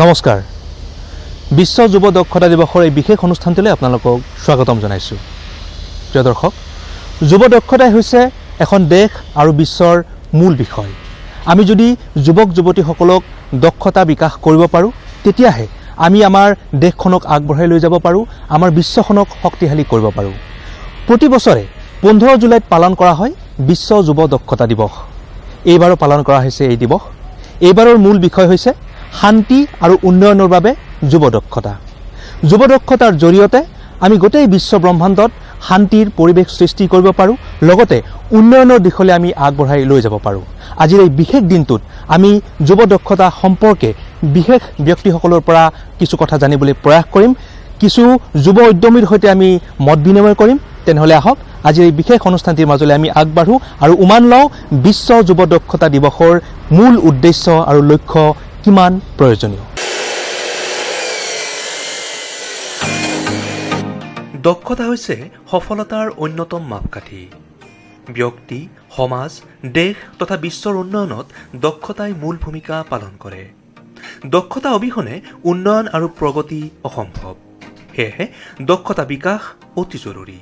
নমস্কাৰ। বিশ্ব যুৱ দক্ষতা দিৱসৰ এই বিশেষ অনুষ্ঠানটিলৈ আপোনালোকক স্বাগতম জনাইছোঁ। প্ৰিয় দৰ্শক যুৱ দক্ষতাই হৈছে এখন দেশ আৰু বিশ্বৰ মূল বিষয়। আমি যদি যুৱক যুৱতীসকলক দক্ষতা বিকাশ কৰিব পাৰোঁ তেতিয়াহে আমি আমাৰ দেশখনক আগবঢ়াই লৈ যাব পাৰোঁ আমাৰ বিশ্বখনক শক্তিশালী কৰিব পাৰোঁ। প্ৰতি বছৰে পোন্ধৰ জুলাইত পালন কৰা হয় বিশ্ব যুৱ দক্ষতা দিৱস। এইবাৰো পালন কৰা হৈছে এই দিৱস। এইবাৰৰ মূল বিষয় হৈছে শান্তি আৰু উন্নয়নৰ বাবে যুৱ দক্ষতা। যুৱ দক্ষতাৰ জৰিয়তে আমি গোটেই বিশ্ব ব্ৰহ্মাণ্ডত শান্তিৰ পৰিৱেশ সৃষ্টি কৰিব পাৰোঁ লগতে উন্নয়নৰ দিশলৈ আমি আগবঢ়াই লৈ যাব পাৰোঁ। আজিৰ এই বিশেষ দিনটোত আমি যুৱ দক্ষতা সম্পৰ্কে বিশেষ ব্যক্তিসকলৰ পৰা কিছু কথা জানিবলৈ প্ৰয়াস কৰিম কিছু যুৱ উদ্যমীৰ সৈতে আমি মত বিনিময় কৰিম। তেনেহ'লে আহক আজিৰ এই বিশেষ অনুষ্ঠানটিৰ মাজলৈ আমি আগবাঢ়োঁ আৰু উমান লওঁ বিশ্ব যুৱ দক্ষতা দিৱসৰ মূল উদ্দেশ্য আৰু লক্ষ্য কিমান প্ৰয়োজনীয়? দক্ষতা হৈছে সফলতাৰ অন্যতম মাপকাঠি। ব্যক্তি সমাজ দেশ তথা বিশ্বৰ উন্নয়নত দক্ষতাই মূল ভূমিকা পালন কৰে। দক্ষতা অবিহনে উন্নয়ন আৰু প্ৰগতি অসম্ভৱ। সেয়েহে দক্ষতা বিকাশ অতি জৰুৰী।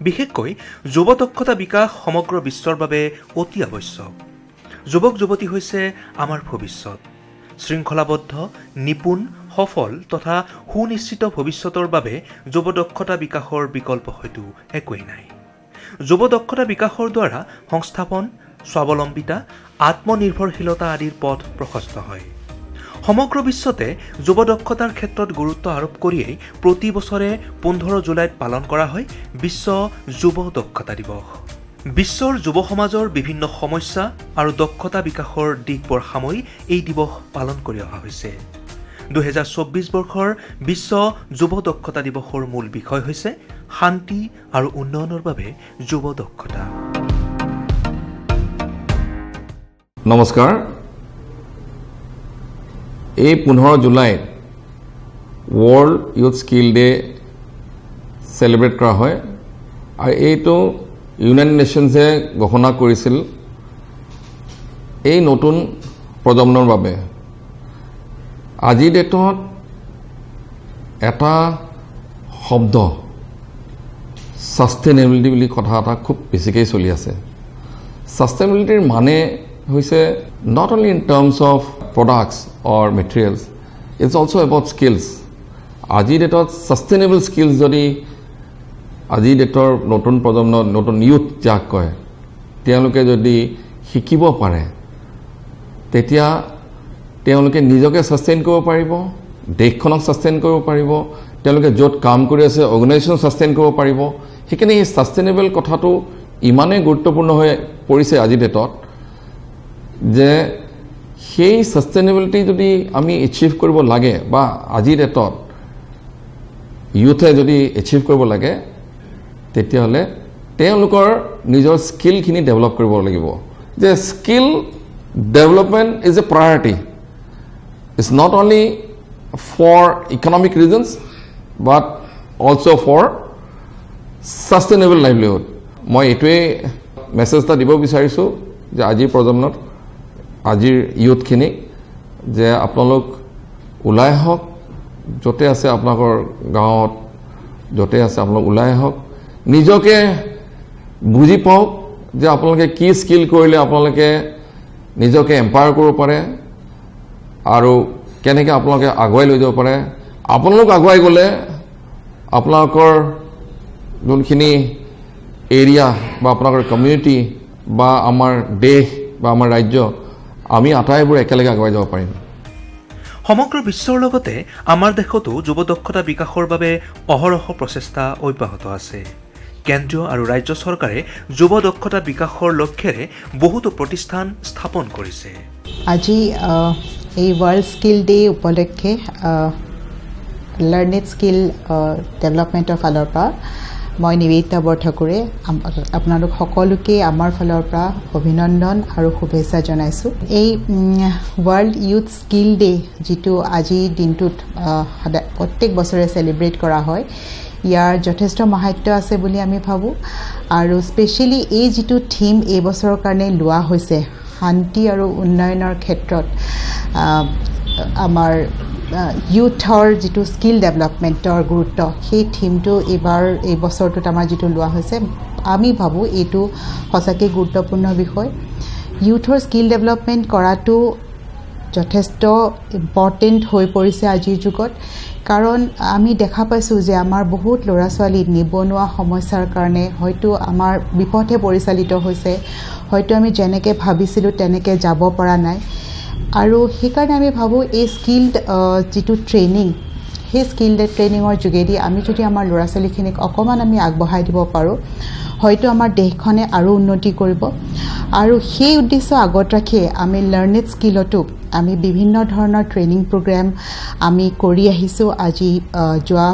বিশেষকৈ যুৱ দক্ষতা বিকাশ সমগ্ৰ বিশ্বৰ বাবে অতি আৱশ্যক। যুৱক যুৱতী হৈছে আমাৰ ভৱিষ্যত। শৃংখলাবদ্ধ নিপুণ সফল তথা সুনিশ্চিত ভৱিষ্যতৰ বাবে যুৱ দক্ষতা বিকাশৰ বিকল্প হয়তো একোৱেই নাই। যুৱ দক্ষতা বিকাশৰ দ্বাৰা সংস্থাপন স্বাৱলম্বিতা আত্মনিৰ্ভৰশীলতা আদিৰ পথ প্ৰশস্ত হয়। সমগ্ৰ বিশ্বতে যুৱ দক্ষতাৰ ক্ষেত্ৰত গুৰুত্ব আৰোপ কৰিয়েই প্ৰতি বছৰে পোন্ধৰ জুলাইত পালন কৰা হয় বিশ্ব যুৱ দক্ষতা দিৱস। বিশ্বৰ যুৱ সমাজৰ বিভিন্ন সমস্যা আৰু দক্ষতা বিকাশৰ দিশবোৰ সামৰি এই দিৱস পালন কৰি অহা হৈছে। দুহেজাৰ চৌব্বিছ বৰ্ষৰ বিশ্ব যুৱ দক্ষতা দিৱসৰ মূল বিষয় হৈছে শান্তি আৰু উন্নয়নৰ বাবে যুৱ দক্ষতা। নমস্কাৰ। এই পোন্ধৰ জুলাইত world youth skill day celebrate কৰা হয়। আৰু এইটো ইউনাইটেড নেশ্যনছে ঘোষণা কৰিছিল এই নতুন প্ৰজন্মৰ বাবে। আজিৰ ডেটত এটা শব্দ ছাষ্টেইনেবিলিটি বুলি কথা এটা খুব বেছিকৈ চলি আছে। ছাষ্টেইনেবিলিটিৰ মানে হৈছে not only in terms of products or materials it's also' about skills আজিৰ ডেটত ছাষ্টেইনেবল স্কিলছ যদি আজিৰ ডেটৰ নতুন প্ৰজন্ম, নতুন ইউথ যাক কয়, তেওঁলোকে যদি শিকিব পাৰে, তেতিয়া তেওঁলোকে নিজকে ছাষ্টেইন কৰিব পাৰিব, দেশখনক ছাষ্টেইন কৰিব পাৰিব, তেওঁলোকে য'ত কাম কৰি আছে অৰ্গেনাইজেশ্যন ছাষ্টেইন কৰিব পাৰিব। সেইকাৰণে এই ছাষ্টেইনেবল কথাটো ইমানেই গুৰুত্বপূৰ্ণ হৈ পৰিছে আজিৰ ডেটত যে সেই ছাষ্টেইনেবিলিটি যদি আমি এচিভ কৰিব লাগে বা আজিৰ ডেটত ইউথে যদি এচিভ কৰিব লাগে তেতিয়াহ'লে তেওঁলোকৰ নিজৰ স্কিলখিনি ডেভেলপ কৰিব লাগিব। যে skill development is a priority it's not only for economic reasons but also' for sustainable livelihood মই এইটোৱেই মেছেজ এটা দিব বিচাৰিছোঁ যে আজিৰ প্ৰজন্মত আজিৰ ইউথখিনিক যে আপোনালোক ওলাই আহক য'তে আছে আপোনালোকৰ গাঁৱত য'তে আছে আপোনালোক ওলাই আহক। নিজকে বুজি পাওক যে আপোনালোকে কি স্কিল কৰিলে আপোনালোকে নিজকে এম্পায়াৰ কৰিব পাৰে আৰু কেনেকৈ আপোনালোকে আগুৱাই লৈ যাব পাৰে। আপোনালোক আগুৱাই গ'লে আপোনালোকৰ যোনখিনি এৰিয়া বা আপোনালোকৰ কমিউনিটি বা আমাৰ দেশ বা আমাৰ ৰাজ্য, আমি আটাইবোৰ একেলগে আগুৱাই যাব পাৰিম। সমগ্ৰ বিশ্বৰ লগতে আমাৰ দেশতো যুৱ দক্ষতা বিকাশৰ বাবে অহৰহ প্ৰচেষ্টা অব্যাহত আছে। কেন্দ্ৰীয় আৰু ৰাজ্য চৰকাৰে যুৱ দক্ষতা বিকাশৰ লক্ষ্যেৰে বহুতো প্ৰতিষ্ঠান স্থাপন কৰিছে। আজি এই ৱৰ্ল্ড স্কিল ডে উপলক্ষে লাৰ্নেড স্কিল ডেভেলপমেণ্টৰ ফালৰ পৰা মই নিবেদিতা বৰঠাকুৰে আপোনালোক সকলোকে আমাৰ ফালৰ পৰা অভিনন্দন আৰু শুভেচ্ছা জনাইছোঁ। এই ৱৰ্ল্ড ইউথ স্কিল ডে যিটো আজিৰ দিনটোত সদায় প্ৰত্যেক বছৰে চেলিব্ৰেট কৰা হয় ইয়াৰ যথেষ্ট মাহাত্য আছে বুলি আমি ভাবোঁ। আৰু স্পেচিয়েলি এই যিটো থিম এই বছৰৰ কাৰণে লোৱা হৈছে শান্তি আৰু উন্নয়নৰ ক্ষেত্ৰত আমাৰ ইউথৰ যিটো স্কিল ডেভেলপমেণ্টৰ গুৰুত্ব সেই থিমটো এইবাৰ এই বছৰটোত আমাৰ যিটো লোৱা হৈছে আমি ভাবোঁ এইটো সঁচাকৈ গুৰুত্বপূৰ্ণ বিষয়। ইউথৰ স্কিল ডেভেলপমেণ্ট কৰাটো যথেষ্ট ইম্পৰ্টেণ্ট হৈ পৰিছে আজিৰ যুগত। কাৰণ আমি দেখা পাইছোঁ যে আমাৰ বহুত ল'ৰা ছোৱালী নিবনুৱা সমস্যাৰ কাৰণে হয়তো আমাৰ বিপথে পৰিচালিত হৈছে। হয়তো আমি যেনেকৈ ভাবিছিলোঁ তেনেকৈ যাব পৰা নাই। আৰু সেইকাৰণে আমি ভাবোঁ এই স্কিল্ড যিটো ট্ৰেইনিং সেই স্কিল্ড ট্ৰেইনিঙৰ যোগেদি আমি যদি আমাৰ ল'ৰা ছোৱালীখিনিক অকণমান আমি আগবঢ়াই দিব পাৰোঁ হয়তো আমাৰ দেশখনে আৰু উন্নতি কৰিব। আৰু সেই উদ্দেশ্য আগত ৰাখিয়ে আমি লাৰ্ণেড স্কিলতো আমি বিভিন্ন ধৰণৰ ট্ৰেইনিং প্ৰগ্ৰেম আমি কৰি আহিছোঁ। আজি যোৱা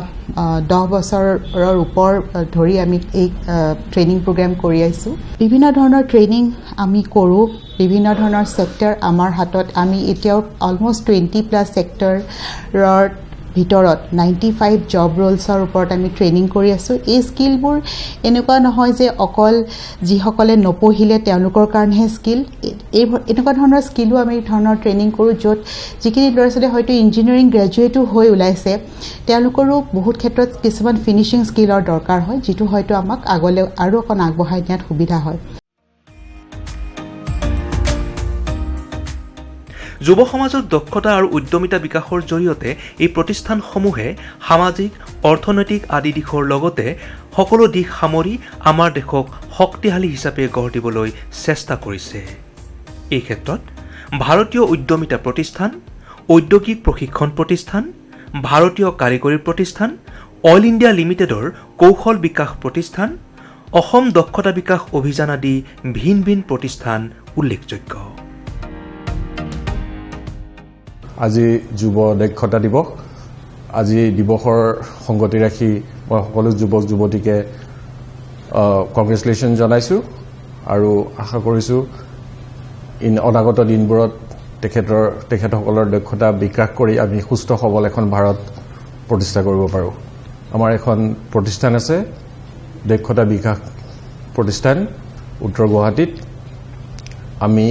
দহ বছৰৰ ওপৰ ধৰি আমি এই ট্ৰেইনিং প্ৰগ্ৰেম কৰি আহিছোঁ। বিভিন্ন ধৰণৰ ট্ৰেইনিং আমি কৰোঁ। বিভিন্ন ধৰণৰ ছেক্টৰ আমাৰ হাতত। আমি এতিয়াও অলমষ্ট টুৱেণ্টি প্লাছ ছেক্টৰৰ ভিতৰত নাইণ্টি ফাইভ জব ৰোলছৰ ওপৰত আমি ট্ৰেইনিং কৰি আছোঁ। এই স্কিলবোৰ এনেকুৱা নহয় যে অকল যিসকলে নপঢ়িলে তেওঁলোকৰ কাৰণেহে স্কিল এই এনেকুৱা ধৰণৰ স্কিলো আমি ধৰণৰ ট্ৰেইনিং কৰোঁ য'ত যিখিনি ল'ৰা ছোৱালীয়ে হয়তো ইঞ্জিনিয়াৰিং গ্ৰেজুৱেটো হৈ ওলাইছে তেওঁলোকৰো বহুত ক্ষেত্ৰত কিছুমান ফিনিচিং স্কিলৰ দৰকাৰ হয় যিটো হয়তো আমাক আগলৈ আৰু অকণ আগবঢ়াই নিয়াত সুবিধা হয়। যুৱ সমাজৰ দক্ষতা আৰু উদ্যমিতা বিকাশৰ জৰিয়তে এই প্ৰতিষ্ঠানসমূহে সামাজিক অৰ্থনৈতিক আদি দিশৰ লগতে সকলো দিশ সামৰি আমাৰ দেশক শক্তিশালী হিচাপে গঢ় দিবলৈ চেষ্টা কৰিছে। এই ক্ষেত্ৰত ভাৰতীয় উদ্যমিতা প্ৰতিষ্ঠান ঔদ্যোগিক প্ৰশিক্ষণ প্ৰতিষ্ঠান ভাৰতীয় কাৰিকৰী প্ৰতিষ্ঠান অইল ইণ্ডিয়া লিমিটেডৰ কৌশল বিকাশ প্ৰতিষ্ঠান অসম দক্ষতা বিকাশ অভিযান আদি ভিন ভিন প্ৰতিষ্ঠান উল্লেখযোগ্য। আজি যুৱ দক্ষতা দিৱস। আজি দিৱসৰ সংগতি ৰাখি মই সকলো যুৱক যুৱতীকে কংগ্ৰেচুলেশ্যন জনাইছোঁ আৰু আশা কৰিছোঁ ইন অনাগত দিনবোৰত তেখেতৰ তেখেতসকলৰ দক্ষতা বিকাশ কৰি আমি সুস্থ সবল এখন ভাৰত প্ৰতিষ্ঠা কৰিব পাৰোঁ। আমাৰ এখন প্ৰতিষ্ঠান আছে দক্ষতা বিকাশ প্ৰতিষ্ঠান উত্তৰ গুৱাহাটীত। আমি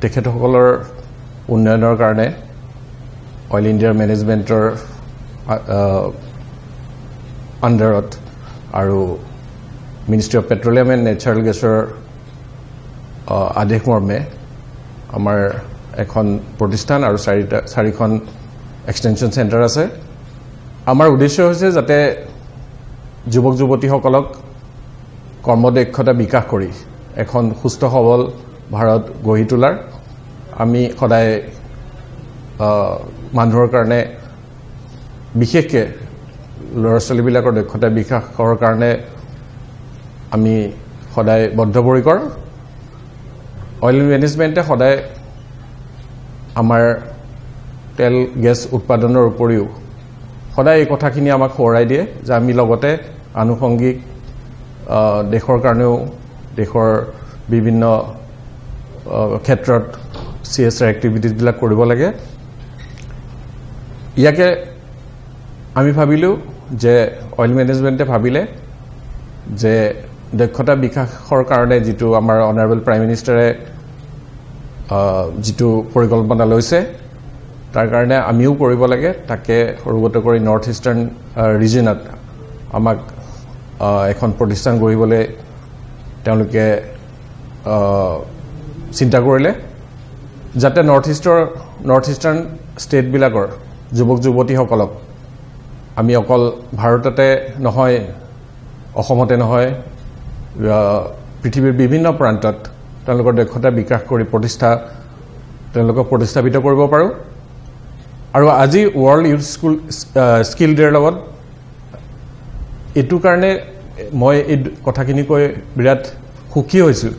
তেখেতসকলৰ উন্নয়নৰ কাৰণে অইল ইণ্ডিয়াৰ মেনেজমেণ্টৰ আণ্ডাৰত আৰু ministry of petroleum and natural গেছৰ আদেশ মৰ্মে আমাৰ এখন প্ৰতিষ্ঠান আৰু চাৰিটা চাৰিখন এক্সটেনশ্যন চেণ্টাৰ আছে। আমাৰ উদ্দেশ্য হৈছে যাতে যুৱক যুৱতীসকলক কৰ্মদক্ষতা বিকাশ কৰি এখন সুস্থ সবল ভাৰত গঢ়ি তোলাৰ। আমি সদায় মানুহৰ কাৰণে বিশেষকৈ ল'ৰা ছোৱালীবিলাকৰ দক্ষতা বিকাশৰ কাৰণে আমি সদায় বদ্ধপৰিকৰ। অইল মেনেজমেণ্টে সদায় আমাৰ তেল গেছ উৎপাদনৰ উপৰিও সদায় এই কথাখিনি আমাক সোঁৱৰাই দিয়ে যে আমি লগতে আনুষংগিক দেশৰ কাৰণেও দেশৰ বিভিন্ন ক্ষেত্ৰত চি এছ আৰ এক্টিভিটিজবিলাক কৰিব লাগে। ইয়াকে আমি ভাবিলোঁ যে অইল মেনেজমেণ্টে ভাবিলে যে দক্ষতা বিকাশৰ কাৰণে যিটো আমাৰ অনাৰেবল প্ৰাইম মিনিষ্টাৰে যিটো পৰিকল্পনা লৈছে তাৰ কাৰণে আমিও কৰিব লাগে। তাকে সৰুগত কৰি নৰ্থ ইষ্টাৰ্ণ ৰিজনত আমাক এখন প্ৰতিষ্ঠান গঢ়িবলৈ তেওঁলোকে চিন্তা কৰিলে। যাতে নৰ্থ ইষ্টৰ নৰ্থ ইষ্টাৰ্ণ ষ্টেটবিলাকৰ যুৱক যুৱতীসকলক। আমি অকল ভাৰততে নহয় অসমতে নহয় পৃথিৱীৰ বিভিন্ন প্ৰান্তত তেওঁলোকৰ দক্ষতা বিকাশ কৰি প্ৰতিষ্ঠা তেওঁলোকক প্ৰতিস্থাপিত কৰিব পাৰোঁ। আৰু আজি ৱৰ্ল্ড ইউথ স্কুল স্কিল ডেৰ লগত এইটো কাৰণে মই এই কথাখিনি কৈ বিৰাট সুখী হৈছোঁ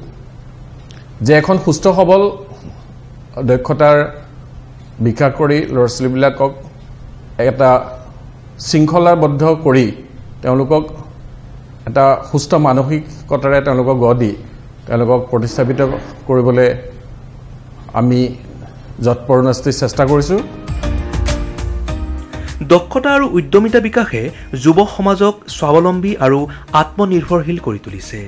যে এখন সুস্থ সবল দক্ষতাৰ বিকাশ কৰি ল'ৰা ছোৱালীবিলাকক এটা শৃংখলাবদ্ধ কৰি তেওঁলোকক এটা সুস্থ মানসিকতাৰে তেওঁলোকক গঢ় দি তেওঁলোকক প্ৰতিস্থাপিত কৰিবলৈ আমি যৎপৰোনাস্তি চেষ্টা কৰিছোঁ। দক্ষতা আৰু উদ্যমিতা বিকাশে যুৱ সমাজক স্বাৱলম্বী আৰু আত্মনিৰ্ভৰশীল কৰি তুলিছে।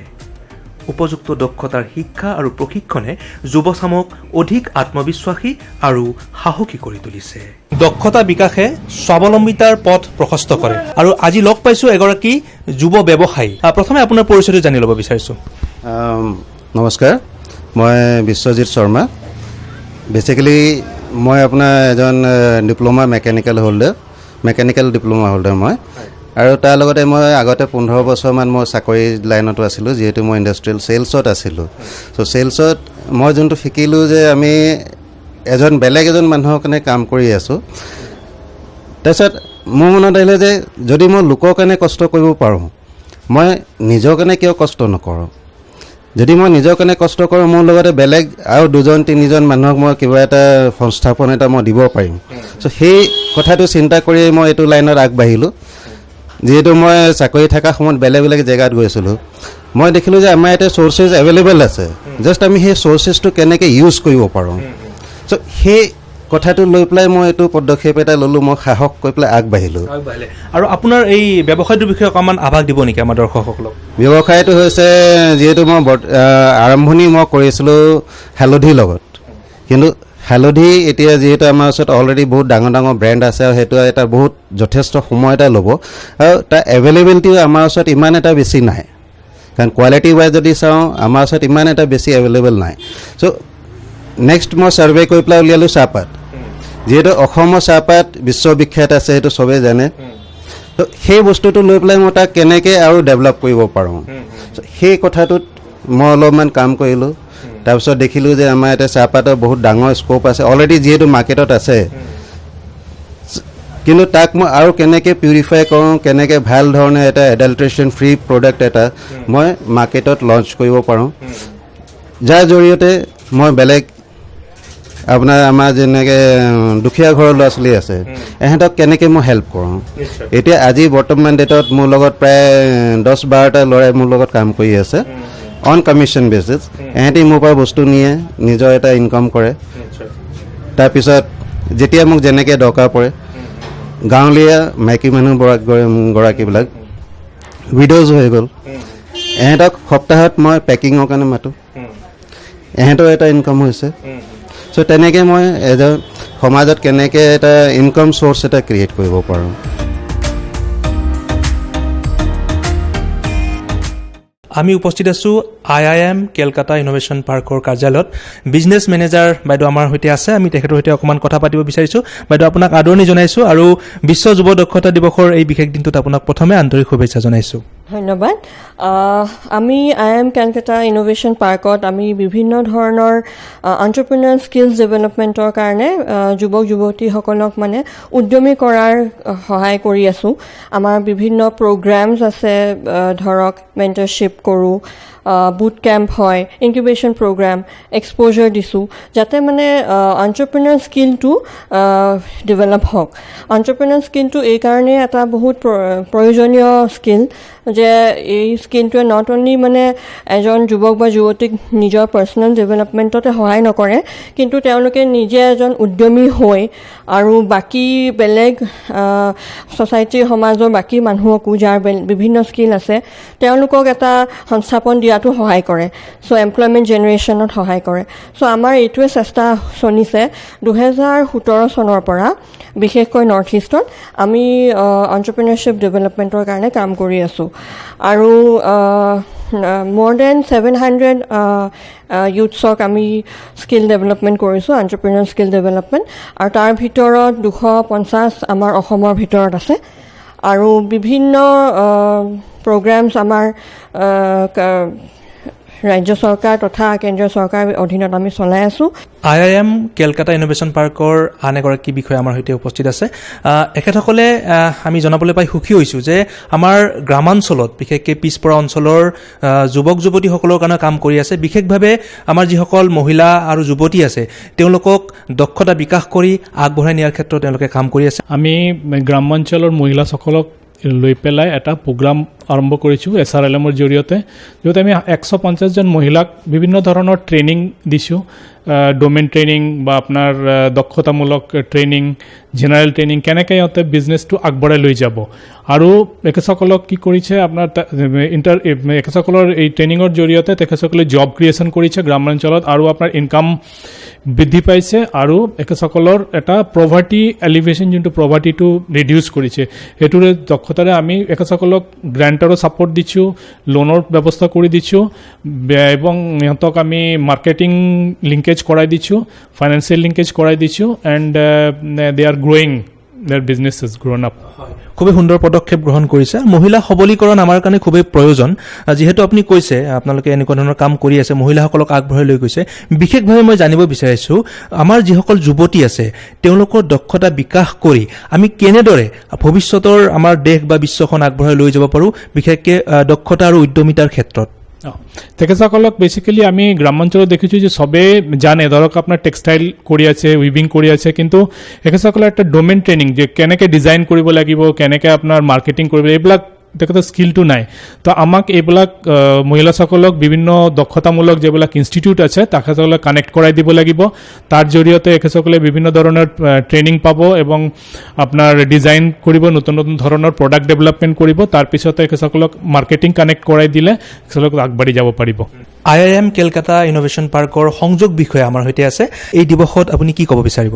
উপযুক্ত দক্ষতাৰ শিক্ষা আৰু প্ৰশিক্ষণে যুৱচামক অধিক আত্মবিশ্বাসী আৰু সাহসী কৰি তুলিছে। দক্ষতা বিকাশে স্বাৱলম্বিতাৰ পথ প্ৰশস্ত কৰে। আৰু আজি লগ পাইছোঁ এগৰাকী যুৱ ব্যৱসায়ী। প্ৰথমে আপোনাৰ পৰিচয়টো জানি ল'ব বিচাৰিছোঁ। নমস্কাৰ। মই বিশ্বজিৎ শৰ্মা। বেচিকেলি মই আপোনাৰ এজন diploma mechanical holder mechanical diploma holder মই। আৰু তাৰ লগতে মই আগতে পোন্ধৰ বছৰমান মই চাকৰি লাইনতো আছিলোঁ যিহেতু মই ইণ্ডাষ্ট্ৰিয়েল ছেলছত আছিলোঁ। চ' ছেলছত মই যোনটো শিকিলোঁ যে আমি এজন বেলেগ এজন মানুহৰ কাৰণে কাম কৰি আছোঁ তাৰপিছত মোৰ মনত আহিলে যে যদি মই লোকৰ কাৰণে কষ্ট কৰিব পাৰোঁ মই নিজৰ কাৰণে কিয় কষ্ট নকৰোঁ? যদি মই নিজৰ কাৰণে কষ্ট কৰোঁ মোৰ লগতে বেলেগ আৰু দুজন তিনিজন মানুহক মই কিবা এটা সংস্থাপন এটা মই দিব পাৰিম। চ' সেই কথাটো চিন্তা কৰি মই এইটো লাইনত আগবাঢ়িলোঁ। যিহেতু মই চাকৰি থকা সময়ত বেলেগ বেলেগ জেগাত গৈছিলোঁ মই দেখিলোঁ যে আমাৰ ইয়াতে চ'ৰ্চেছ এভেইলেবল আছে। জাষ্ট আমি সেই চ'ৰ্চেছটো কেনেকৈ ইউজ কৰিব পাৰোঁ। চ' সেই কথাটো লৈ পেলাই মই এইটো পদক্ষেপ এটা ল'লোঁ মই সাহস কৰি পেলাই আগবাঢ়িলোঁ। আৰু আপোনাৰ এই ব্যৱসায়টোৰ বিষয়ে অকণমান আভাস দিব নেকি আমাৰ দৰ্শকসকলক? ব্যৱসায়টো হৈছে যিহেতু মই আৰম্ভণি মই কৰিছিলোঁ হালধিৰ লগত। কিন্তু হালধি এতিয়া যিহেতু আমাৰ ওচৰত অলৰেডি বহুত ডাঙৰ ডাঙৰ ব্ৰেণ্ড আছে আৰু সেইটো এটা বহুত যথেষ্ট সময় এটা ল'ব। আৰু তাৰ এভেইলেবিলিটিও আমাৰ ওচৰত ইমান এটা বেছি নাই। কাৰণ কোৱালিটি ৱাইজ যদি চাওঁ আমাৰ ওচৰত ইমান এটা বেছি এভেইলেবল নাই। চ' নেক্সট মই ছাৰ্ভে কৰি পেলাই উলিয়ালোঁ চাহপাত। যিহেতু অসমৰ চাহপাত বিশ্ববিখ্যাত আছে সেইটো চবেই জানে। ত' সেই বস্তুটো লৈ পেলাই মই তাক কেনেকৈ আৰু ডেভেলপ কৰিব পাৰোঁ। চ' সেই কথাটোত মই অলপমান কাম কৰিলোঁ। তাৰপিছত দেখিলোঁ যে আমাৰ ইয়াতে চাহপাতৰ বহুত ডাঙৰ স্ক'প আছে। অলৰেডি যিহেতু মাৰ্কেটত আছে। কিন্তু তাক মই আৰু কেনেকৈ পিউৰিফাই কৰোঁ, কেনেকৈ ভালো ধৰণে এটা এডাল্ট্ৰেশ্যন ফ্ৰী প্ৰডাক্ট এটা মই মাৰ্কেটত লঞ্চ কৰিব পাৰোঁ। যাৰ জৰিয়তে মই বেলেগ আপোনাৰ আমাৰ যেনেকৈ দুখীয়া ঘৰৰ ল'ৰা ছোৱালী আছে, এহেঁতক কেনেকৈ মই হেল্প কৰোঁ? এতিয়া আজি বৰ্তমান ডেটত মোৰ লগত প্ৰায় দহ বাৰটা ল'ৰাই মোৰ লগত কাম কৰি আছে। অন কমিশ্যন বেচিছ এহেঁতি মোৰ পৰা বস্তু নিয়ে নিজৰ এটা ইনকাম কৰে। তাৰপিছত যেতিয়া মোক যেনেকৈ দৰকাৰ পৰে গাঁৱলীয়া মাইকী মানুহ গৰাকীবিলাক উইড'জ হৈ গ'ল। এহেঁতক সপ্তাহত মই পেকিঙৰ কাৰণে মাতোঁ। এহেঁতৰ এটা ইনকাম হৈছে। চ' তেনেকৈ মই এজন সমাজত কেনেকৈ এটা ইনকাম চ'ৰ্চ এটা ক্ৰিয়েট কৰিব পাৰোঁ। আমি উপস্থিত আছোঁ I I M Calcutta innovation পাৰ্কৰ কাৰ্যালয়ত। বিজনেছ মেনেজাৰ বাইদেউ আমাৰ সৈতে আছে। আমি তেখেতৰ সৈতে অকণমান কথা পাতিব বিচাৰিছোঁ। বাইদেউ আপোনাক আদৰণি জনাইছোঁ আৰু বিশ্ব যুৱ দক্ষতা দিৱসৰ এই বিশেষ দিনটোত আপোনাক প্ৰথমে আন্তৰিক শুভেচ্ছা জনাইছোঁ। ধন্যবাদ। আমি আই এম কেলকাটা ইন'ভেশ্যন পাৰ্কত আমি বিভিন্ন ধৰণৰ এণ্টাৰপ্ৰিনাৰ স্কিলছ ডেভেলপমেণ্টৰ কাৰণে যুৱক যুৱতীসকলক মানে উদ্যমী কৰাৰ সহায় কৰি আছোঁ। আমাৰ বিভিন্ন প্ৰগ্ৰেমছ আছে ধৰক মেণ্টাৰশ্বিপ কৰোঁ বুট কেম্প হয় ইনকিউবেশ্যন প্ৰগ্ৰাম এক্সপ'জাৰ দিছোঁ যাতে মানে এণ্টাৰপ্ৰিনাৰ স্কিলটো ডেভেলপ হওক। এণ্টাৰপ্ৰিনাৰ স্কিলটো এইকাৰণেই এটা বহুত প্ৰ- প্ৰয়োজনীয় স্কিল যে এই স্কিলটোৱে নট অনলি মানে এজন যুৱক বা যুৱতীক নিজৰ পাৰ্চনেল ডেভেলপমেণ্টতে সহায় নকৰে কিন্তু তেওঁলোকে নিজে এজন উদ্যমী হৈ আৰু বাকী বেলেগ ছ'চাইটিৰ সমাজৰ বাকী মানুহকো যাৰ বিভিন্ন স্কিল আছে তেওঁলোকক এটা সংস্থাপন দিয়াতো সহায় কৰে। চ' এমপ্লয়মেণ্ট জেনেৰেশ্যনত সহায় কৰে। চ' আমাৰ এইটোৱে চেষ্টা চলিছে। দুহেজাৰ সোতৰ চনৰ পৰা বিশেষকৈ নৰ্থ ইষ্টত আমি এণ্টাৰপ্ৰিনাৰশ্বিপ ডেভেলপমেণ্টৰ কাৰণে কাম কৰি আছোঁ। আৰু মোৰ দেন ছেভেন হাণ্ড্ৰেড ইউথছক আমি স্কিল ডেভেলপমেণ্ট কৰিছোঁ এণ্টাৰপ্ৰিনাৰ স্কিল ডেভেলপমেণ্ট আৰু তাৰ ভিতৰত দুশ পঞ্চাছ আমাৰ অসমৰ ভিতৰত আছে। আৰু বিভিন্ন প্ৰগ্ৰেমছ আমাৰ ৰাজ্য চৰকাৰ তথা কেন্দ্ৰীয় চৰকাৰৰ অধীনত আমি চলাই আছোঁ। I I M Calcutta innovation পাৰ্কৰ আন এগৰাকী বিষয়া আমাৰ সৈতে উপস্থিত আছে। এখেতসকলে আমি জনাবলৈ পাই সুখী হৈছোঁ যে আমাৰ গ্ৰামাঞ্চলত বিশেষকৈ পিছপৰা অঞ্চলৰ যুৱক যুৱতীসকলৰ কাৰণে কাম কৰি আছে। বিশেষভাৱে আমাৰ যিসকল মহিলা আৰু যুৱতী আছে তেওঁলোকক দক্ষতা বিকাশ কৰি আগবঢ়াই নিয়াৰ ক্ষেত্ৰত তেওঁলোকে কাম কৰি আছে। আমি গ্ৰামাঞ্চলৰ মহিলাসকলক লৈ পেলাই এটা প্ৰগ্ৰাম আৰম্ভ কৰিছোঁ এছ আৰ এল এমৰ জৰিয়তে। য'ত আমি এশ পঞ্চাছজন মহিলাক বিভিন্ন ধৰণৰ ট্ৰেইনিং দিছোঁ। ডমেইন ট্ৰেইনিং বা আপোনাৰ দক্ষতামূলক ট্ৰেইনিং জেনেৰেল ট্ৰেইনিং কেনেকৈ সিহঁতে বিজনেছটো আগবঢ়াই লৈ যাব? আৰু তেখেতসকলক কি কৰিছে আপোনাৰ ইণ্টাৰ তেখেতসকলৰ এই ট্ৰেইনিঙৰ জৰিয়তে তেখেতসকলে জব ক্ৰিয়েশ্যন কৰিছে গ্ৰামাঞ্চলত আৰু আপোনাৰ ইনকাম বৃদ্ধি পাইছে আৰু তেখেতসকলৰ এটা প্ৰভাৰ্টি এলিভেশ্যন যোনটো প্ৰভাৰ্টিটো ৰিডিউচ কৰিছে, সেইটোৰে দক্ষতাৰে আমি তেখেতসকলক গ্ৰেণ্টৰো ছাপৰ্ট দিছোঁ লোনৰ ব্যৱস্থা কৰি দিছোঁ এবং সিহঁতক আমি মাৰ্কেটিং লিংকেজ কৰাই দিছোঁ ফাইনেন্সিয়েল লিংকেজ কৰাই দিছোঁ and they are growing their business is grown up খুবেই সুন্দৰ পদক্ষেপ গ্ৰহণ কৰিছে। মহিলা সবলীকৰণ আমাৰ কাৰণে খুবেই প্ৰয়োজন। যিহেতু আপুনি কৈছে, আপোনালোকে এনেকুৱা ধৰণৰ কাম কৰি আছে, মহিলাসকলক আগবঢ়াই লৈ গৈছে। বিশেষভাৱে মই জানিব বিচাৰিছোঁ, আমাৰ যিসকল যুৱতী আছে, তেওঁলোকৰ দক্ষতা বিকাশ কৰি আমি কেনেদৰে ভৱিষ্যতৰ আমাৰ দেশ বা বিশ্বখন আগবঢ়াই লৈ যাব পাৰোঁ, বিশেষকৈ দক্ষতা আৰু উদ্যমিতাৰ ক্ষেত্ৰত। তেখেতসকলক বেচিকেলি আমি গ্রামাঞ্চলে দেখেছি যে সবে জানে ধৰক আপনার টেক্সটাইল কৰি আছে উইভিং কৰি আছে কিন্তু তেখেতসকলৰ একটা ডমেইন ট্ৰেইনিং যে কেনেকৈ ডিজাইন কৰিব লাগিব, কেনেকৈ আপোনাৰ মাৰ্কেটিং কৰিব এইবিলাক তেখেতৰ স্কিলটো নাই। তো আমাক এইবিলাক মহিলাসকলক বিভিন্ন দক্ষতামূলক যিবিলাক ইনষ্টিটিউট আছে তেখেতসকলক কানেক্ট কৰাই দিব লাগিব। তাৰ জৰিয়তে তেখেতসকলে বিভিন্ন ধৰণৰ ট্ৰেইনিং পাব এবং আপোনাৰ ডিজাইন কৰিব নতুন নতুন ধৰণৰ প্ৰডাক্ট ডেভেলপমেণ্ট কৰিব। তাৰপিছতে তেখেতসকলক মাৰ্কেটিং কানেক্ট কৰাই দিলে তেখেতসকলক আগবাঢ়ি যাব পাৰিব। I I M Calcutta innovation পাৰ্কৰ সংযোগ বিষয়ে আমাৰ সৈতে আছে। এই দিৱসত আপুনি কি ক'ব বিচাৰিব?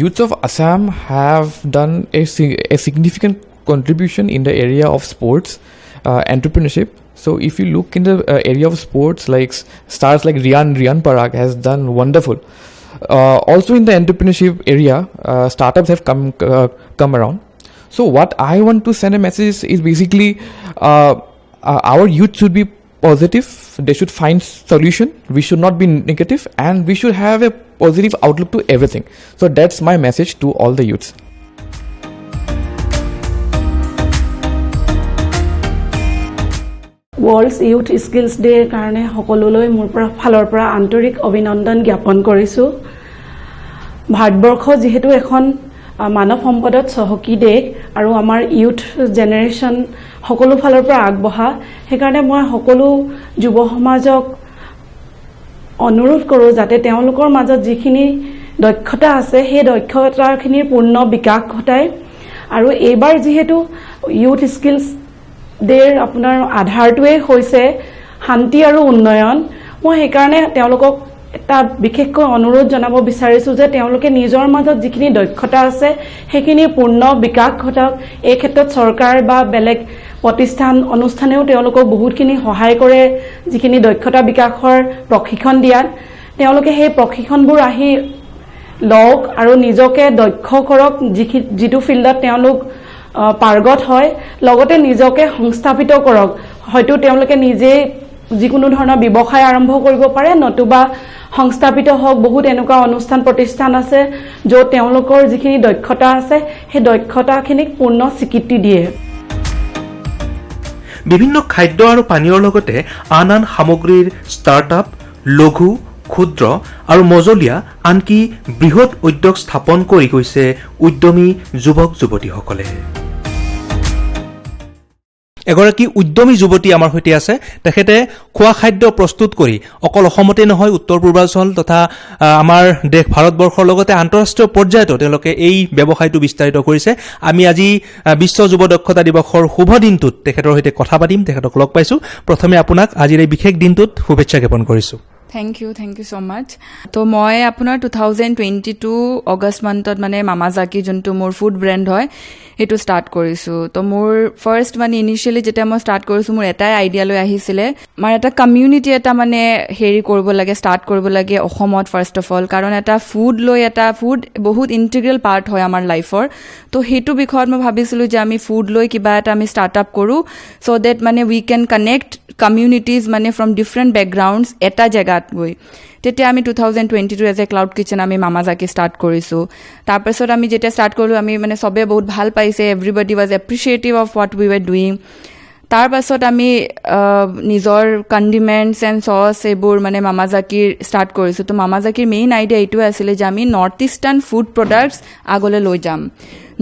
Youths of Assam have done a, sig- a significant contribution in the area of sports uh, entrepreneurship. So if you look in the uh, area of sports, like stars like Rian Rian Parag has done wonderful. Uh, also in the entrepreneurship area, uh, startups have come uh, come around. So what I want to send a message is, is basically uh, our youth should be positive. They should find solution. We should not be negative, and we should have a positive outlook to everything. So that's my message to all the youths. World's youth skills ডেৰ কাৰণে সকলোলৈ মোৰ পৰা ফালৰ পৰা আন্তৰিক অভিনন্দন জ্ঞাপন কৰিছোঁ। ভাৰতবৰ্ষ যিহেতু এখন মানৱ সম্পদত চহকী দেশ আৰু আমাৰ ইউথ জেনেৰেশ্যন সকলো ফালৰ পৰা আগবঢ়া সেইকাৰণে মই সকলো যুৱ সমাজক অনুৰোধ কৰোঁ যাতে তেওঁলোকৰ মাজত যিখিনি দক্ষতা আছে সেই দক্ষতাখিনিৰ পূৰ্ণ বিকাশ ঘটায়। আৰু এইবাৰ যিহেতু ইউথ স্কিলছ ডেৰ আপোনাৰ আধাৰটোৱেই হৈছে শান্তি আৰু উন্নয়ন। মই সেইকাৰণে তেওঁলোকক এটা বিশেষকৈ অনুৰোধ জনাব বিচাৰিছোঁ যে তেওঁলোকে নিজৰ মাজত যিখিনি দক্ষতা আছে সেইখিনিৰ পূৰ্ণ বিকাশ ঘটাওক। এই ক্ষেত্ৰত চৰকাৰ বা বেলেগ প্ৰতিষ্ঠান অনুষ্ঠানেও তেওঁলোকক বহুতখিনি সহায় কৰে যিখিনি দক্ষতা বিকাশৰ প্ৰশিক্ষণ দিয়াত। তেওঁলোকে সেই প্ৰশিক্ষণবোৰ আহি লওক আৰু নিজকে দক্ষ কৰক যিখি যিটো ফিল্ডত তেওঁলোক পাৰ্গত হয় লগতে নিজকে সংস্থাপিত কৰক। হয়তো তেওঁলোকে নিজেই যিকোনো ধৰণৰ ব্যৱসায় আৰম্ভ কৰিব পাৰে নতুবা সংস্থাপিত হওক বহুত এনেকুৱা অনুষ্ঠান প্ৰতিষ্ঠান আছে য'ত তেওঁলোকৰ যিখিনি দক্ষতা আছে সেই দক্ষতাখিনিক পূৰ্ণ স্বীকৃতি দিয়ে। বিভিন্ন খাদ্য আৰু পানীয়ৰ লগতে আন আন সামগ্ৰীৰ ষ্টাৰ্টআপ লঘু ক্ষুদ্ৰ আৰু মজলীয়া আনকি বৃহৎ উদ্যোগ স্থাপন কৰি গৈছে উদ্যমী যুৱক যুৱতীসকলে এগৰাকী উদ্যমী যুৱতী আমাৰ সৈতে আছে। তেখেতে খোৱা খাদ্য প্ৰস্তুত কৰি অকল অসমতে নহয় উত্তৰ পূৰ্বাঞ্চল তথা আমাৰ দেশ ভাৰতবৰ্ষৰ লগতে আন্তঃৰাষ্ট্ৰীয় পৰ্যায়তো তেওঁলোকে এই ব্যৱসায়টো বিস্তাৰিত কৰিছে। আমি আজি বিশ্ব যুৱ দক্ষতা দিৱসৰ শুভ দিনটোত তেখেতৰ সৈতে কথা পাতিম। তেখেতক লগ পাইছোঁ। প্ৰথমে আপোনাক আজিৰ এই বিশেষ দিনটোত শুভেচ্ছা জ্ঞাপন কৰিছোঁ। Thank you thank you so' মাছ ত' মই আপোনাৰ two thousand twenty two August মান্থত মানে মামাজাকি যোনটো মোৰ ফুড ব্ৰেণ্ড হয় সেইটো ষ্টাৰ্ট কৰিছোঁ। ত' মোৰ ফাৰ্ষ্ট মানে ইনিচিয়েলি যেতিয়া মই ষ্টাৰ্ট কৰিছোঁ মোৰ এটাই আইডিয়া লৈ আহিছিলে। আমাৰ এটা কমিউনিটি এটা মানে হেৰি কৰিব লাগে ষ্টাৰ্ট কৰিব লাগে অসমত ফাৰ্ষ্ট অফ অল কাৰণ এটা ফুড লৈ এটা ফুড বহুত ইণ্টিগ্ৰেল পাৰ্ট হয় আমাৰ লাইফৰ ত' সেইটো বিষয়ত মই ভাবিছিলোঁ যে আমি ফুড লৈ কিবা এটা আমি ষ্টাৰ্টআপ কৰোঁ ছ' ডেট মানে উই কেন কানেক্ট কমিউনিটিজ মানে ফ্ৰম ডিফাৰেণ্ট বেকগ্ৰাউণ্ডছ এটা জেগাত। গৈ। তেতিয়া আমি two thousand twenty two as a cloud kitchen আমি মামাজাকি ষ্টাৰ্ট কৰিছোঁ। তাৰপাছত আমি যেতিয়া ষ্টাৰ্ট কৰিলোঁ আমি মানে চবেই বহুত ভাল পাইছে everybody was appreciative of what we were doing তাৰ পাছত আমি নিজৰ কণ্ডিমেণ্টছ এণ্ড চচ এইবোৰ মানে মামাজাকিৰ ষ্টাৰ্ট কৰিছোঁ। তো মামাজাকিৰ মেইন আইডিয়া এইটোৱে আছিলে যে আমি নৰ্থ ইষ্টাৰ্ণ ফুড প্ৰডাক্টছ আগলৈ লৈ যাম।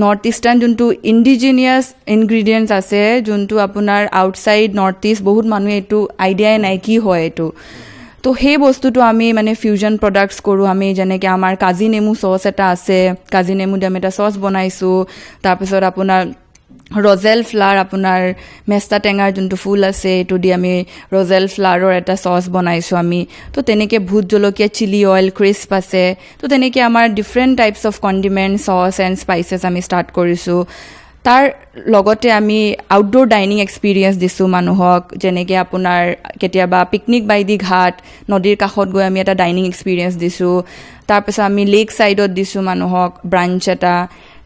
নৰ্থ ইষ্টাৰ্ণ যোনটো ইণ্ডিজিনিয়াছ ইনগ্ৰিডিয়েণ্টছ আছে যোনটো আপোনাৰ আউটছাইড নৰ্থ ইষ্ট বহুত মানুহে এইটো আইডিয়াই নাই কি হয় এইটো। তো সেই বস্তুটো আমি মানে ফিউজন প্ৰডাক্টছ কৰোঁ। আমি যেনেকৈ আমাৰ কাজি নেমু চচ এটা আছে কাজি নেমু দি আমি এটা চচ বনাইছোঁ। তাৰপিছত আপোনাৰ ৰজেল ফ্লাৰ আপোনাৰ মেষ্টা টেঙাৰ যোনটো ফুল আছে এইটো দি আমি ৰজেল ফ্লাৰৰ এটা চচ বনাইছোঁ আমি। তো তেনেকৈ ভোট জলকীয়া চিলি অইল ক্ৰিস্প আছে। তো তেনেকৈ আমাৰ different types of condiment sauce and spices আমি ষ্টাৰ্ট কৰিছোঁ। তাৰ লগতে আমি আউটড'ৰ ডাইনিং এক্সপিৰিয়েঞ্চ দিছোঁ মানুহক যেনেকৈ আপোনাৰ কেতিয়াবা পিকনিক বাইদি ঘাট নদীৰ কাষত গৈ আমি এটা ডাইনিং এক্সপিৰিয়েঞ্চ দিছোঁ। তাৰপিছত আমি লেক ছাইডত দিছোঁ মানুহক ব্ৰাঞ্চ এটা।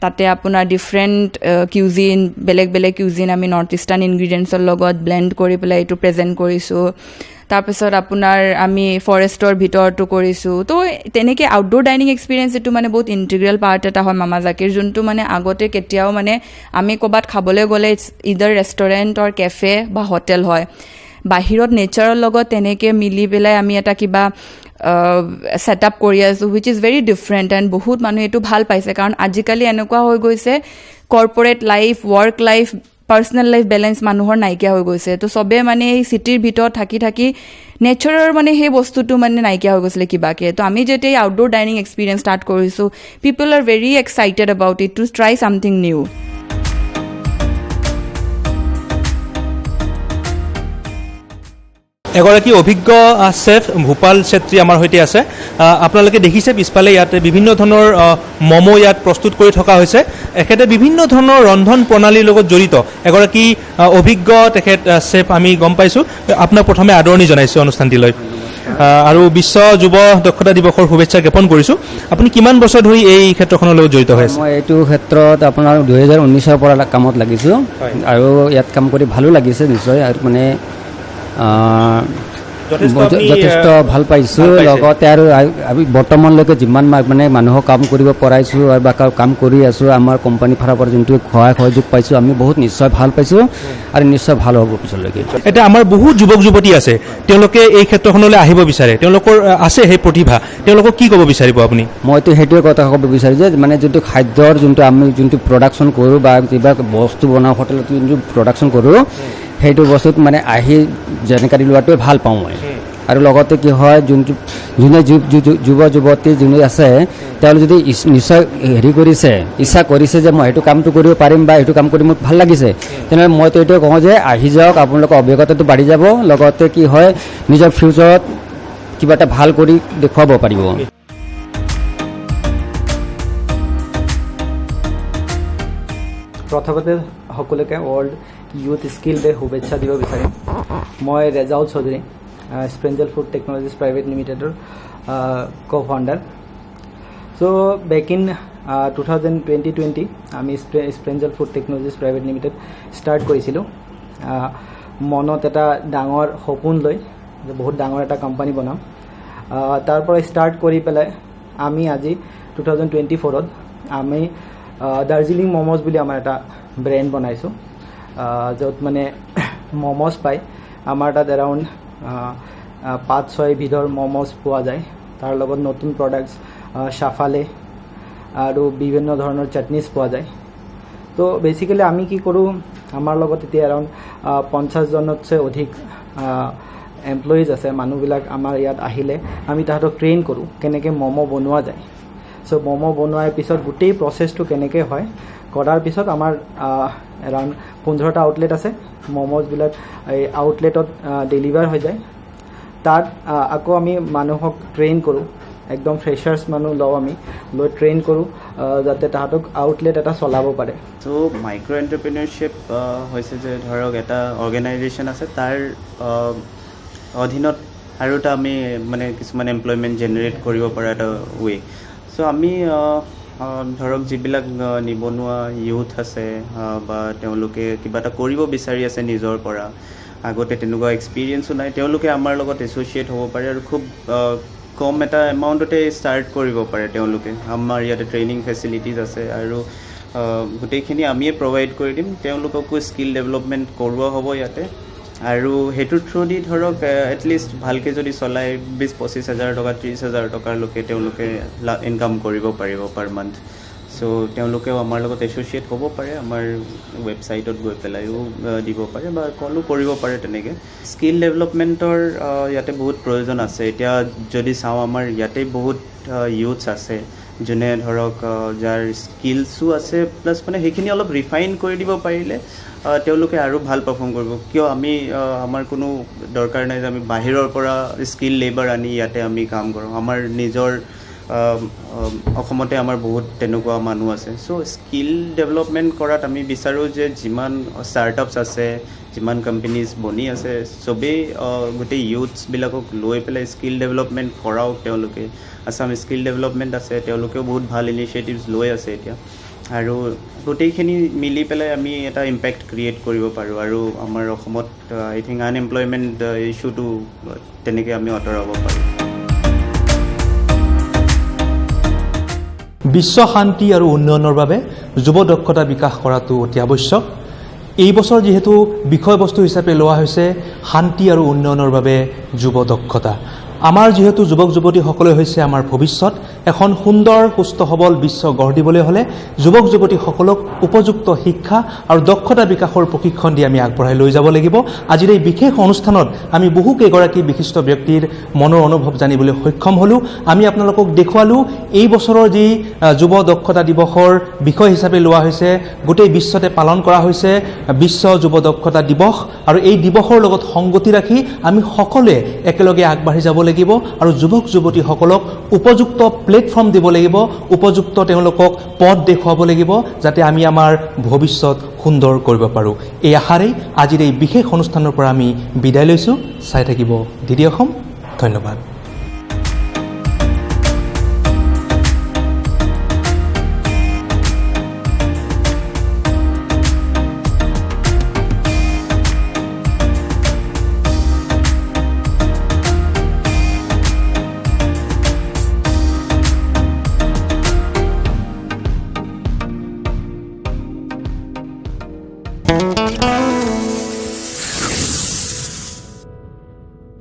তাতে আপোনাৰ ডিফাৰেণ্ট কিউজিন বেলেগ বেলেগ কিউজিন আমি নৰ্থ ইষ্টাৰ্ণ ইনগ্ৰিডিয়েণ্টছৰ লগত ব্লেণ্ড কৰি পেলাই এইটো প্ৰেজেণ্ট কৰিছোঁ। তাৰপিছত আপোনাৰ আমি ফৰেষ্টৰ ভিতৰতো কৰিছোঁ। তো তেনেকৈ আউটড'ৰ ডাইনিং এক্সপিৰিয়েঞ্চ এইটো মানে বহুত ইণ্টিগ্ৰেল পাৰ্ট এটা হয় মামা জাকিৰ, যোনটো মানে আগতে কেতিয়াও মানে আমি ক'ৰবাত খাবলৈ গ'লে ইদাৰ ৰেষ্টুৰেণ্ট অৰ কেফে বা হোটেল হয়। বাহিৰত নেচাৰৰ লগত তেনেকৈ মিলি পেলাই আমি এটা কিবা ছেট আপ কৰি আছোঁ which is very different and বহুত মানুহে এইটো ভালো পাইছে। কাৰণ আজিকালি এনেকুৱা হৈ গৈছে corporate life work life personal life balance মানুহৰ নাইকিয়া হৈ গৈছে। তো চবে মানে এই চিটিৰ ভিতৰত থাকি থাকি নেচাৰৰ মানে সেই বস্তুটো মানে নাইকিয়া হৈ গৈছিলে কিবাকৈ। তো আমি যেতিয়া এই আউটড'ৰ ডাইনিং এক্সপিৰিয়েঞ্চ ষ্টাৰ্ট কৰিছোঁ people are very excited about it to try something new এগৰাকী অভিজ্ঞ চেফ ভূপাল চেত্ৰী আমাৰ সৈতে আছে। আপোনালোকে দেখিছে পিছফালে ইয়াত বিভিন্ন ধৰণৰ ম'ম' ইয়াত প্ৰস্তুত কৰি থকা হৈছে। এখেতে বিভিন্ন ধৰণৰ ৰন্ধন প্ৰণালীৰ লগত জড়িত। এগৰাকী অভিজ্ঞ তেখেত চেফ আমি গম পাইছোঁ। আপোনাক প্ৰথমে আদৰণি জনাইছোঁ অনুষ্ঠানটিলৈ। আৰু বিশ্ব যুৱ দক্ষতা দিৱসৰ শুভেচ্ছা জ্ঞাপন কৰিছোঁ। আপুনি কিমান বছৰ ধৰি এই ক্ষেত্ৰখনৰ লগত জড়িত হৈ আছে? মই এইটো ক্ষেত্ৰত আপোনাৰ দুহেজাৰ ঊনৈছৰ পৰা কামত লাগিছোঁ। আৰু ইয়াত কাম কৰি ভালো লাগিছে নিশ্চয়। আৰু মানে যথেষ্ট ভালো পাইছোঁ। লগতে আৰু আমি বৰ্তমানলৈকে যিমান মানে মানুহক কাম কৰিব পৰাইছোঁ বা কাম কৰি আছোঁ আমাৰ কোম্পানীৰ ফালৰ পৰা যোনটো সহায় সহযোগ পাইছোঁ আমি বহুত নিশ্চয় ভালো পাইছোঁ আৰু নিশ্চয় ভালো হ'ব পিছলৈকে। এতিয়া আমাৰ বহুত যুৱক যুৱতী আছে তেওঁলোকে এই ক্ষেত্ৰখনলৈ আহিব বিচাৰে। তেওঁলোকৰ আছে সেই প্ৰতিভা। তেওঁলোকক কি ক'ব বিচাৰিব আপুনি? মইতো সেইটোৱে কথা ক'ব বিচাৰোঁ যে মানে যোনটো খাদ্যৰ যোনটো আমি যোনটো প্ৰডাকশ্যন কৰোঁ বা কিবা বস্তু বনাওঁ হোটেলত যোনটো প্ৰডাকশ্যন কৰোঁ সেইটো বস্তুত মানে আহি জানকাৰী লোৱাটোৱে ভালো পাওঁ মই। আৰু লগতে কি হয় যোনে যু- যু- যু- যুৱ যুৱতী যোনে আছে তেওঁলোকে যদি নিশ্চয় হেৰি কৰিছে ইচ্ছা কৰিছে যে মই সেইটো কামটো কৰিব পাৰিম বা এইটো কাম কৰি মোক ভালো লাগিছে তেনেহ'লে মইতো এইটোৱে কওঁ যে আহি যাওক আপোনালোকৰ অভিজ্ঞতাটো বাঢ়ি যাব লগতে কি হয় নিজৰ ফিউচাৰত কিবা এটা ভালো কৰি দেখুৱাব পাৰিব। প্ৰথমতে সকলোকে ৱৰ্ল্ড ইউথ ডে শুভেচ্ছা দিব বিচাৰিম মই Rezaul Chowdhury Sprengel food technologies private লিমিটেডৰ co' founder so' back in two thousand twenty twenty আমি Sprengel food technologies private limited start কৰিছিলোঁ মনত এটা ডাঙৰ সপোন লৈ বহুত ডাঙৰ এটা কোম্পানী বনাম তাৰ পৰা ষ্টাৰ্ট কৰি পেলাই আমি আজি টু থাউজেণ্ড টুৱেণ্টি ফ'ৰত আমি দাৰ্জিলিং মম'জ বুলি আমাৰ এটা ব্ৰেণ্ড বনাইছোঁ য'ত মানে মম'জ পায়, আমাৰ তাত এৰাউণ্ড পাঁচ ছয় বিধৰ মম'জ পোৱা যায়। তাৰ লগত নতুন প্ৰডাক্টছ চাফালে আৰু বিভিন্ন ধৰণৰ চাটনিজ পোৱা যায়। তো বেচিকেলি আমি কি কৰোঁ, আমাৰ লগত এতিয়া এৰাউণ্ড পঞ্চাছজনতছে অধিক এমপ্লয়িজ আছে, মানুহবিলাক আমাৰ ইয়াত আহিলে আমি তাহাঁতক ট্ৰেইন কৰোঁ, কেনেকৈ ম'ম' বনোৱা যায়। চ' ম'ম' বনোৱাৰ পিছত গোটেই প্ৰচেছটো কেনেকৈ হয়, কৰাৰ পিছত আমাৰ এৰাউণ্ড পোন্ধৰটা আউটলেট আছে। ম'ম'জবিলাক এই আউটলেটত ডেলিভাৰ হৈ যায়। তাত আকৌ আমি মানুহক ট্ৰেইন কৰোঁ। একদম ফ্ৰেচাৰ্ছ মানুহ লওঁ আমি, লৈ ট্ৰেইন কৰোঁ যাতে তাহাঁতক আউটলেট এটা চলাব পাৰে। চ' মাইক্ৰ' এণ্টাৰপ্ৰিনাৰশ্বিপ হৈছে যে ধৰক এটা অৰ্গেনাইজেশ্যন আছে, তাৰ অধীনত আৰু এটা আমি মানে কিছুমান এমপ্লয়মেণ্ট জেনেৰেট কৰিব পৰা এটা ৱে চ' আমি ধৰক যিবিলাক নিবনুৱা ইউথ আছে বা তেওঁলোকে কিবা এটা কৰিব বিচাৰি আছে নিজৰ পৰা আগতে তেনেকুৱা এক্সপিৰিয়েঞ্চো নাই তেওঁলোকে আমাৰ লগত এছ'চিয়েট হ'ব পাৰে আৰু খুব কম এটা এমাউণ্টতে ষ্টাৰ্ট কৰিব পাৰে তেওঁলোকে। আমাৰ ইয়াতে ট্ৰেইনিং ফেচিলিটিজ আছে আৰু গোটেইখিনি আমিয়ে প্ৰভাইড কৰি দিম। তেওঁলোককো স্কিল ডেভেলপমেণ্ট কৰোৱা হ'ব ইয়াতে। আৰু সেইটোৰ থ্ৰুদি ধৰক এটলিষ্ট ভালকৈ যদি চলাই বিছ পঁচিছ হাজাৰ টকা ত্ৰিছ হাজাৰ টকালৈকে তেওঁলোকে ইনকাম কৰিব পাৰিব পাৰ মান্থ চ' তেওঁলোকেও আমাৰ লগত এছ'চিয়েট হ'ব পাৰে আমাৰ ৱেবছাইটত গৈ পেলাইও দিব পাৰে বা কলো কৰিব পাৰে তেনেকৈ। স্কিল ডেভেলপমেণ্টৰ ইয়াতে বহুত প্ৰয়োজন আছে। এতিয়া যদি চাওঁ আমাৰ ইয়াতে বহুত ইউথছ আছে যোনে ধৰক যাৰ স্কিলছো আছে প্লাছ মানে সেইখিনি অলপ ৰিফাইন কৰি দিব পাৰিলে তেওঁলোকে আৰু ভাল পাৰফৰ্ম কৰিব। কিয়? আমি আমাৰ কোনো দৰকাৰ নাই যে আমি বাহিৰৰ পৰা স্কিল লেবাৰ আনি ইয়াতে আমি কাম কৰোঁ। আমাৰ নিজৰ অসমতে আমাৰ বহুত তেনেকুৱা মানুহ আছে। চ' স্কিল ডেভেলপমেণ্ট কৰাত আমি বিচাৰোঁ যে যিমান ষ্টাৰ্টআপছ আছে যিমান কোম্পেনীজ বনি আছে চবেই গোটেই ইউথছবিলাকক লৈ পেলাই স্কিল ডেভেলপমেণ্ট কৰাওক তেওঁলোকে। আছাম স্কিল ডেভেলপমেণ্ট আছে তেওঁলোকেও বহুত ভাল ইনিচিয়েটিভছ লৈ আছে এতিয়া। আৰু গোটেইখিনি মিলি পেলাই আমি এটা ইম্পেক্ট ক্ৰিয়েট কৰিব পাৰোঁ। আৰু আমাৰ অসমত আই থিংক আনএমপ্লয়মেণ্ট ইছ্যুটো তেনেকৈ আমি আঁতৰাব পাৰোঁ। বিশ্ব শান্তি আৰু উন্নয়নৰ বাবে যুৱ দক্ষতা বিকাশ কৰাটো অতি আৱশ্যক। এই বছৰ যিহেতু বিষয়বস্তু হিচাপে লোৱা হৈছে শান্তি আৰু উন্নয়নৰ বাবে যুৱ দক্ষতা। আমাৰ যিহেতু যুৱক যুৱতীসকলে হৈছে আমাৰ ভৱিষ্যত এখন সুন্দৰ সুস্থ সবল বিশ্ব গঢ় দিবলৈ হ'লে যুৱক যুৱতীসকলক উপযুক্ত শিক্ষা আৰু দক্ষতা বিকাশৰ প্ৰশিক্ষণ দি আমি আগবঢ়াই লৈ যাব লাগিব। আজিৰ এই বিশেষ অনুষ্ঠানত আমি বহু কেইগৰাকী বিশিষ্ট ব্যক্তিৰ মনৰ অনুভৱ জানিবলৈ সক্ষম হ'লোঁ। আমি আপোনালোকক দেখুৱালোঁ এই বছৰৰ যি যুৱ দক্ষতা দিৱসৰ বিষয় হিচাপে লোৱা হৈছে গোটেই বিশ্বতে পালন কৰা হৈছে বিশ্ব যুৱ দক্ষতা দিৱস। আৰু এই দিৱসৰ লগত সংগতি ৰাখি আমি সকলোৱে একেলগে আগবাঢ়ি যাব লাগিব আৰু যুৱক যুৱতীসকলক উপযুক্ত প্লেটফৰ্ম দিব লাগিব, উপযুক্ত তেওঁলোকক পথ দেখুৱাব লাগিব, যাতে আমি আমাৰ ভৱিষ্যত সুন্দৰ কৰিব পাৰোঁ। এই আশাৰেই আজিৰ এই বিশেষ অনুষ্ঠানৰ পৰা আমি বিদায় লৈছোঁ। চাই থাকিব ডি অসম। ধন্যবাদ।